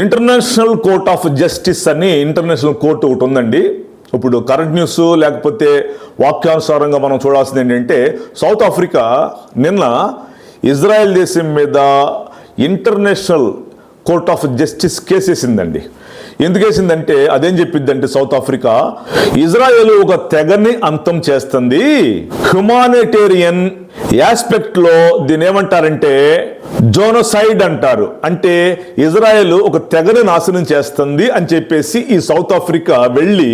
International court of justice అని international court ఒకటి ఉందండి. ఇప్పుడు కరెంట్ న్యూస్ లేకపోతే వాక్యానుసారంగా మనం చూడాల్సింది ఏంటంటే సౌత్ ఆఫ్రికా నిన్న ఇజ్రాయెల్ దేశం మీద ఇంటర్నేషనల్ కోర్ట్ ఆఫ్ జస్టిస్ కేసేసిందండి. ఎందుకు వేసిందంటే అదేం చెప్పిద్దంటే సౌత్ ఆఫ్రికా ఇజ్రాయెల్ ఒక తెగని అంతం చేస్తుంది. హ్యుమానిటేరియన్ యాస్పెక్ట్లో దీని ఏమంటారంటే జోనోసైడ్ అంటారు. అంటే ఇజ్రాయెల్ ఒక తెగని నాశనం చేస్తుంది అని చెప్పేసి ఈ సౌత్ ఆఫ్రికా వెళ్ళి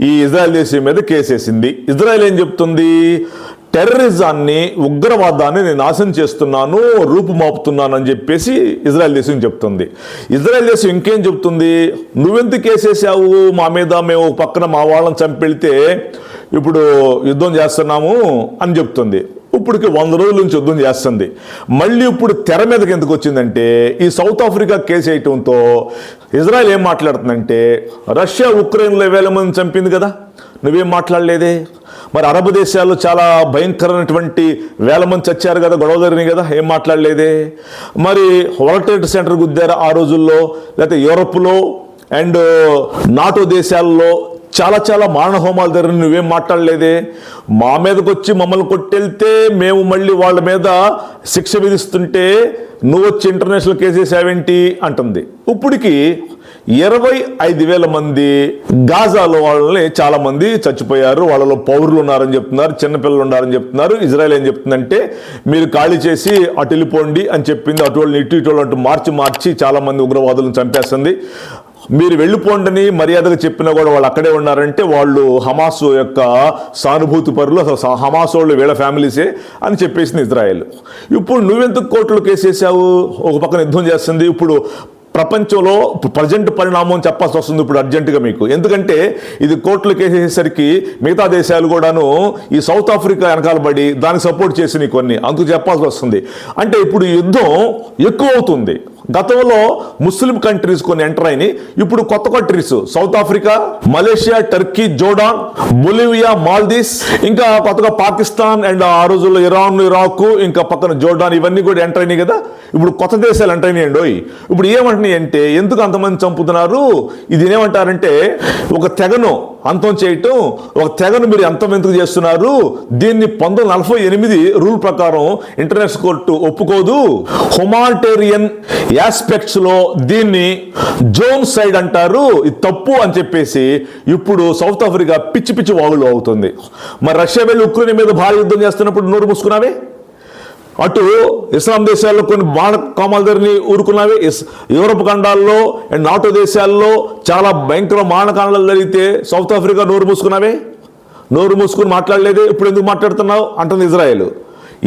ఈ ఇజ్రాయెల్ దేశం మీద కేసేసింది. ఇజ్రాయెల్ ఏం చెప్తుంది? టెర్రరిజాన్ని ఉగ్రవాదాన్ని నేను నాశనం చేస్తున్నాను రూపుమాపుతున్నాను అని చెప్పేసి ఇజ్రాయెల్ దేశం చెప్తుంది. ఇజ్రాయెల్ దేశం ఇంకేం చెప్తుంది? నువ్వెందుకు వేసేసావు మా మీద మేము పక్కన మా వాళ్ళని చంపెళ్తే ఇప్పుడు యుద్ధం చేస్తున్నాము అని చెప్తుంది. ఇప్పటికి వంద రోజుల నుంచి యుద్ధం చేస్తుంది. మళ్ళీ ఇప్పుడు తెర మీదకి ఎందుకు వచ్చిందంటే ఈ సౌత్ ఆఫ్రికా కేసు వేయటంతో ఇజ్రాయెల్ ఏం మాట్లాడుతుందంటే రష్యా ఉక్రెయిన్లో వేల మంది చంపింది కదా నువ్వేం మాట్లాడలేదే? మరి అరబ్ దేశాల్లో చాలా భయంకరమైనటువంటి వేల మంది చచ్చారు కదా గొడవ జరిగినాయి కదా ఏం మాట్లాడలేదే? మరి వరల్డ్ ట్రేడ్ సెంటర్ గుద్దారు ఆ రోజుల్లో లేకపోతే యూరప్లో అండ్ నాటో దేశాల్లో చాలా చాలా మారణ హోమాల దగ్గర నువ్వేం మాట్లాడలేదే? మా మీదకి వచ్చి మమ్మల్ని కొట్టెళ్తే మేము మళ్ళీ వాళ్ళ మీద శిక్ష విధిస్తుంటే నువ్వు వచ్చి ఇంటర్నేషనల్ కేసు వేసావేంటి? అంటుంది. ఇప్పటికి ఇరవై ఐదు వేల మంది గాజాలో వాళ్ళని చాలా మంది చచ్చిపోయారు. వాళ్ళలో పౌరులు ఉన్నారని చెప్తున్నారు చిన్నపిల్లలు ఉన్నారని చెప్తున్నారు. ఇజ్రాయెల్ ఏం చెప్తుందంటే మీరు ఖాళీ చేసి అటు వెళ్ళిపోండి అని చెప్పింది. అటు వాళ్ళని ఇటు ఇటు వాళ్ళు అంటూ మార్చి మార్చి చాలా మంది ఉగ్రవాదులను చంపేస్తుంది. మీరు వెళ్ళిపోండని మర్యాదగా చెప్పినా కూడా వాళ్ళు అక్కడే ఉన్నారంటే వాళ్ళు హమాస్ యొక్క సానుభూతి పరులు అసలు హమాస్ వాళ్ళు వీళ్ళ ఫ్యామిలీసే అని చెప్పేసింది ఇజ్రాయెల్. ఇప్పుడు నువ్వెందుకు కోర్టులో కేసేసావు ఒక పక్కన యుద్ధం చేస్తుంది. ఇప్పుడు ప్రపంచంలో ప్రజెంట్ పరిణామం చెప్పాల్సి వస్తుంది ఇప్పుడు అర్జెంటుగా మీకు. ఎందుకంటే ఇది కోర్టులు కేసేసరికి మిగతా దేశాలు కూడాను ఈ సౌత్ ఆఫ్రికా వెనకాల పడి దానికి సపోర్ట్ చేసినవి కొన్ని. అందుకు చెప్పాల్సి వస్తుంది. అంటే ఇప్పుడు యుద్ధం ఎక్కువ అవుతుంది. గతంలో ముస్లిం కంట్రీస్ కొన్ని ఎంటర్ అయినాయి. ఇప్పుడు కొత్త countries South Africa Malaysia Turkey Jordan Bolivia Maldives ఇంకా కొత్తగా పాకిస్తాన్ అండ్ ఆ రోజుల్లో ఇరాన్ ఇరాక్ ఇంకా పక్కన జోర్డాన్ ఇవన్నీ కూడా ఎంటర్ అయినాయి కదా. ఇప్పుడు కొత్త దేశాలు ఎంటర్ అయినాయండి ఇప్పుడు ఏమంటున్నాయి అంటే ఎందుకు అంతమంది చంపుతున్నారు? ఇది ఏమంటారంటే ఒక తెగను అంతం చేయటం ఒక తెగను మీరు అంతం ఎందుకు చేస్తున్నారు? దీన్ని పంతొమ్మిది నలభై ఎనిమిది రూల్ ప్రకారం ఇంటర్నేషనల్ కోర్టు ఒప్పుకోదు. హ్యుమానిటేరియన్ యాస్పెక్ట్స్లో దీన్ని జోన్ సైడ్ అంటారు ఇది తప్పు అని చెప్పేసి ఇప్పుడు సౌత్ ఆఫ్రికా పిచ్చి పిచ్చి వాగులు అవుతుంది మరి రష్యా వెళ్ళి ఉక్రెయిన్ మీద భారీ యుద్ధం చేస్తున్నప్పుడు నోరు మూసుకున్నావే? అటు ఇస్లాం దేశాల్లో కొన్ని బాణ కామాలదరిని ఊరుకున్నవి? యూరప్ ఖండాల్లో అండ్ నాటో దేశాల్లో చాలా భయంకర మానకాండాలు జరిగితే సౌత్ ఆఫ్రికా నోరు మూసుకున్నవే? నోరు మూసుకుని మాట్లాడలేదే? ఇప్పుడు ఎందుకు మాట్లాడుతున్నావు? అంటుంది ఇజ్రాయెల్.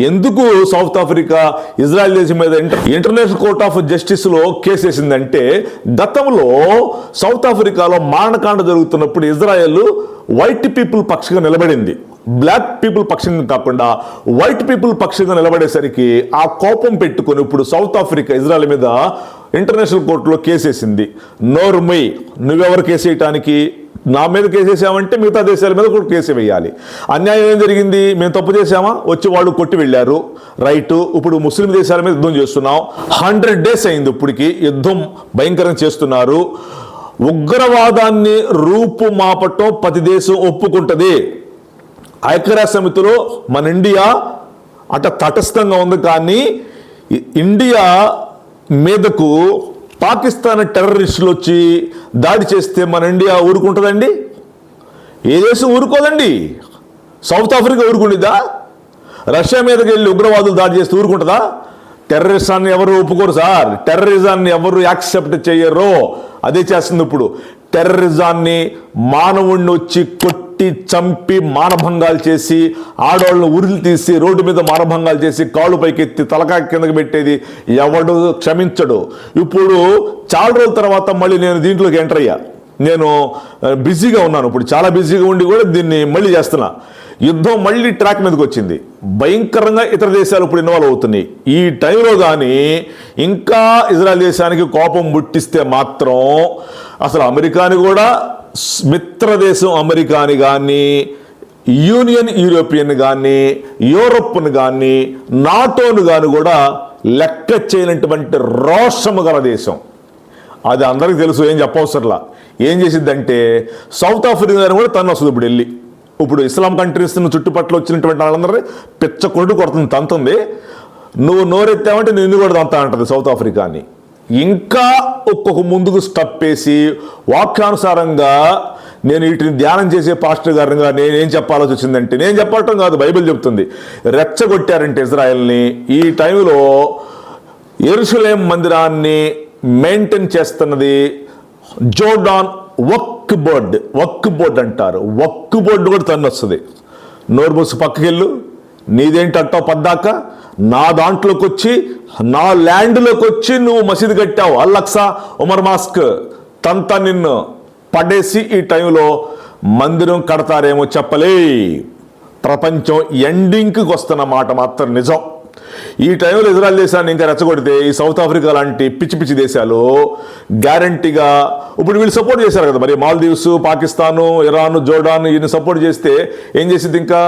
ఎందుకు సౌత్ ఆఫ్రికా ఇజ్రాయెల్ దేశం మీద ఇంటర్ ఇంటర్నేషనల్ కోర్ట్ ఆఫ్ జస్టిస్లో కేసు వేసిందంటే గతంలో సౌత్ ఆఫ్రికాలో మారణకాండ జరుగుతున్నప్పుడు ఇజ్రాయెల్ వైట్ పీపుల్ పక్షంగా నిలబడింది. బ్లాక్ పీపుల్ పక్షంగా కాకుండా వైట్ పీపుల్ పక్షంగా నిలబడేసరికి ఆ కోపం పెట్టుకొని ఇప్పుడు సౌత్ ఆఫ్రికా ఇజ్రాయెల్ మీద ఇంటర్నేషనల్ కోర్టులో కేసేసింది నోర్మై నువ్వెవరు కేసేయటానికి నా మీద కేసేసామంటే మిగతా దేశాల మీద కూడా కేసు వేయాలి. అన్యాయం ఏం జరిగింది? మేము తప్పు చేసామా వచ్చి వాళ్ళు కొట్టి వెళ్ళారు. రైట్. ఇప్పుడు ముస్లిం దేశాల మీద యుద్ధం చేస్తున్నాం. హండ్రెడ్ డేస్ అయింది ఇప్పటికి యుద్ధం భయంకరంగా చేస్తున్నారు. ఉగ్రవాదాన్ని రూపుమాపటం ప్రతి దేశం ఒప్పుకుంటుంది. ఐక్యరాజ్య సమితిలో మన ఇండియా అట తటస్థంగా ఉంది కానీ ఇండియా మీదకు పాకిస్తాన్ టెర్రరిస్టులు వచ్చి దాడి చేస్తే మన ఇండియా ఊరుకుంటుందండి? ఏ దేశం ఊరుకోదండి? సౌత్ ఆఫ్రికా ఊరుకుంటుందా? రష్యా మీదకి వెళ్ళి ఉగ్రవాదులు దాడి చేస్తే ఊరుకుంటుందా? టెర్రరిస్టాన్ని ఎవరు ఒప్పుకోరు సార్. టెర్రరిజాన్ని ఎవరు యాక్సెప్ట్ చేయరు అదే చేస్తుంది ఇప్పుడు. టెర్రరిజాన్ని మానవుణ్ణి వచ్చి కొట్టి చంపి మానభంగాలు చేసి ఆడవాళ్ళని ఉరిలు తీసి రోడ్డు మీద మానభంగాలు చేసి కాళ్ళు పైకెత్తి తలకాయ కిందకి పెట్టేది ఎవడు క్షమించడు. ఇప్పుడు చాలా రోజుల తర్వాత మళ్ళీ నేను దీంట్లోకి ఎంటర్ అయ్యా. నేను బిజీగా ఉన్నాను ఇప్పుడు. చాలా బిజీగా ఉండి కూడా దీన్ని మళ్ళీ చేస్తున్నా. యుద్ధం మళ్ళీ ట్రాక్ మీదకి వచ్చింది. భయంకరంగా ఇతర దేశాలు ఇప్పుడు ఇన్వాల్వ్ అవుతున్నాయి. ఈ టైంలో కానీ ఇంకా ఇజ్రాయల్ దేశానికి కోపం ముట్టిస్తే మాత్రం అసలు అమెరికాని కూడా మిత్రదేశం అమెరికాని కానీ యూనియన్ యూరోపియన్ కానీ యూరోప్ను కానీ నాటోను కానీ కూడా లెక్క చేయనటువంటి రోషము గల దేశం. అది అందరికీ తెలుసు ఏం చెప్పవసరంలా. ఏం చేసిద్దంటే సౌత్ ఆఫ్రికా కూడా తను వస్తుంది ఇప్పుడు వెళ్ళి ఇప్పుడు ఇస్లాం కంట్రీస్ చుట్టుపక్కల వచ్చినటువంటి వాళ్ళందరినీ పిచ్చ కొట్టు కొడుతుంది తంతుంది. నువ్వు నోరెత్తావంటే నిన్ను కూడా తంతా అంటుంది సౌత్ ఆఫ్రికాని. ఇంకా ఒక్కొక్క ముందుకు స్టప్ వేసి వాక్యానుసారంగా నేను వీటిని ధ్యానం చేసే పాస్టర్ గారిగా నేనేం చెప్పాల్సి వచ్చిందంటే నేను చెప్పటం కాదు బైబిల్ చెప్తుంది. రెచ్చగొట్టారంటే ఇజ్రాయెల్ని. ఈ టైంలో ఎరుసలేం మందిరాన్ని మెయింటైన్ చేస్తున్నది జోర్డాన్ వక్ బోర్డ్ వక్ బోర్డ్ అంటారు. వక్ బోర్డు కూడా తను వస్తుంది నోరు మూసి పక్కకెళ్ళు. నీదేంటి అంటావు పద్దాక? నా దాంట్లోకి వచ్చి నా ల్యాండ్లోకి వచ్చి నువ్వు మసీదు కట్టావు. అల్లక్సా ఉమర్ మాస్క్ తంతా నిన్ను పడేసి ఈ టైంలో మందిరం కడతారేమో చెప్పలే ప్రపంచం ఎండింగ్కి వస్తున్న మాట మాత్రం నిజం. ఈ టైంలో ఇజ్రాయల్ దేశాన్ని ఇంకా రెచ్చగొడితే ఈ సౌత్ ఆఫ్రికా లాంటి పిచ్చి పిచ్చి దేశాలు గ్యారంటీగా ఇప్పుడు వీళ్ళు సపోర్ట్ చేశారు కదా మరి మాల్దీవ్స్ పాకిస్తాను ఇరాన్ జోర్డాన్ ఈయన సపోర్ట్ చేస్తే ఏం చేసింది ఇంకా?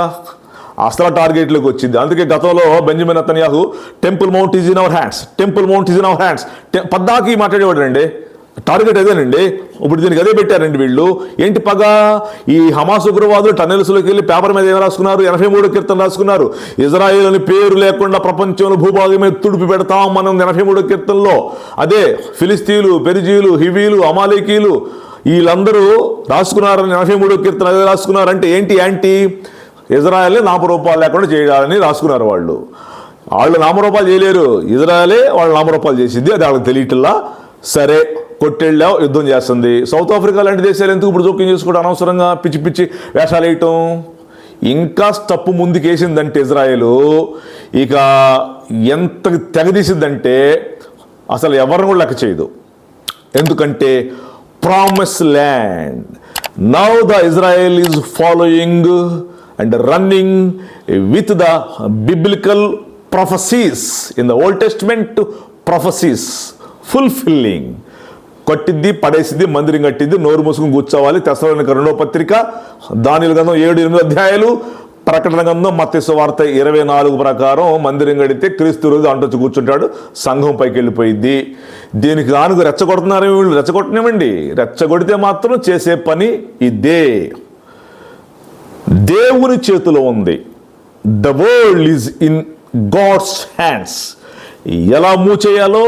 అసలు టార్గెట్లోకి వచ్చింది. అందుకే గతంలో Benjamin Netanyahu temple mount is in our hands temple mount is in our hands. పద్దాకి మాట్లాడేవాడు అండి టార్గెట్ అదేనండి ఇప్పుడు దీనికి అదే పెట్టారండి వీళ్ళు. ఏంటి పగ? ఈ హమాస్ ఉగ్రవాదులు టన్నెల్స్లోకి వెళ్ళి పేపర్ మీద ఏం రాసుకున్నారు? ఎనభై మూడు కీర్తన రాసుకున్నారు. ఇజ్రాయేల్ అని పేరు లేకుండా ప్రపంచంలో భూభాగం మీద తుడిపి పెడతాం మనం ఎనభై మూడు కీర్తనలో. అదే ఫిలిస్తీన్లు పెరిజీలు హివీలు అమాలికీలు వీళ్ళందరూ రాసుకున్నారని ఎనభై మూడు కీర్తన అదే రాసుకున్నారంటే ఏంటి యాంటీ? ఇజ్రాయల్ని నామరూపాలు లేకుండా చేయాలని రాసుకున్నారు వాళ్ళు. వాళ్ళు నామరూపాలు చేయలేరు. ఇజ్రాయలే వాళ్ళు నామరూపాలు చేసింది. అది వాళ్ళకి తెలియట్లా? సరే. కొట్టెళ్ళా యుద్ధం చేస్తుంది. సౌత్ ఆఫ్రికా లాంటి దేశాలు ఎందుకు ఇప్పుడు జోక్యం చేసుకోవడం అనవసరంగా? పిచ్చి పిచ్చి వేషాలు వేయటం. ఇంకా స్టప్పు ముందుకేసిందంటే ఇజ్రాయెల్. ఇక ఎంత తెగదీసిందంటే అసలు ఎవరిని కూడా లెక్క చేయదు. ఎందుకంటే promise land now the Israel is following and running with the biblical prophecies in the old testament prophecies fulfilling కొట్టిద్ది పడేసిద్ది మందిరం కట్టిద్ది నోరు మూసుకుని కూర్చోవాలి. తెసలోనిక రెండో పత్రిక దానిల గంధం ఏడు ఎనిమిది అధ్యాయాలు ప్రకటన గంధం మత్స్య వార్త ఇరవై నాలుగు ప్రకారం మందిరం గడితే క్రీస్తు రోజు అంటొచ్చి కూర్చుంటాడు సంఘం పైకి వెళ్ళిపోయింది దీనికి గానుగు రెచ్చగొడుతున్నారు వీళ్ళు రెచ్చగొట్టనివ్వండి రెచ్చగొడితే మాత్రం చేసే పని ఇదే. దేవుని చేతిలో ఉంది. The world is in God's hands ఎలా మూవ్ చేయాలో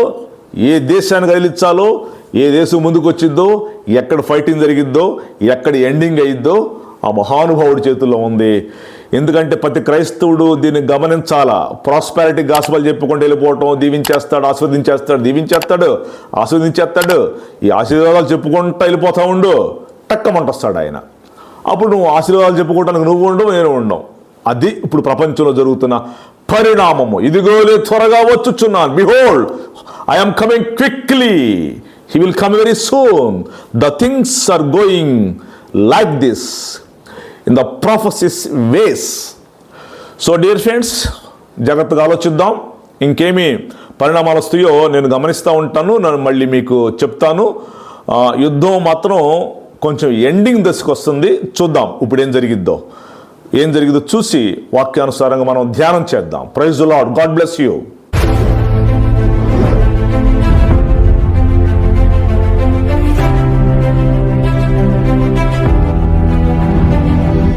ఏ దేశాన్ని కదిలించాలో ఏ దేశం ముందుకు వచ్చిందో ఎక్కడ ఫైటింగ్ జరిగిద్దో ఎక్కడ ఎండింగ్ అయ్యిద్దో ఆ మహానుభావుడి చేతుల్లో ఉంది. ఎందుకంటే ప్రతి క్రైస్తవుడు దీన్ని గమనించాలా? ప్రాస్పారిటీ గాస్పల్ చెప్పుకుంటూ వెళ్ళిపోవటం దీవించేస్తాడు ఆస్వాదించేస్తాడు దీవించేస్తాడు ఆస్వాదించేస్తాడు ఈ ఆశీర్వాదాలు చెప్పుకుంటూ వెళ్ళిపోతా ఉండు. టక్కమంటొస్తాడు ఆయన. అప్పుడు నువ్వు ఆశీర్వాదాలు చెప్పుకోవటానికి నువ్వు ఉండవు నేను ఉండవు అది ఇప్పుడు ప్రపంచంలో జరుగుతున్న పరిణామము. ఇదిగోలే త్వరగా వచ్చుచున్నాను. Behold I'm coming quickly he will come very soon the things are going like this in the prophecies ways so dear friends జాగ్రత్తగా ఆలోచిద్దాం. ఇంకేమి పరిణామాలు వస్తాయో నేను గమనిస్తూ ఉంటాను. నేను మళ్ళీ మీకు చెప్తాను. యుద్ధం మాత్రం కొంచెం ఎండింగ్ దశకు వస్తుంది. చూద్దాం ఇప్పుడు ఏం జరిగిద్దో. ఏం జరిగిందో చూసి వాక్యానుసారంగా మనం ధ్యానం చేద్దాం. Praise lord God bless you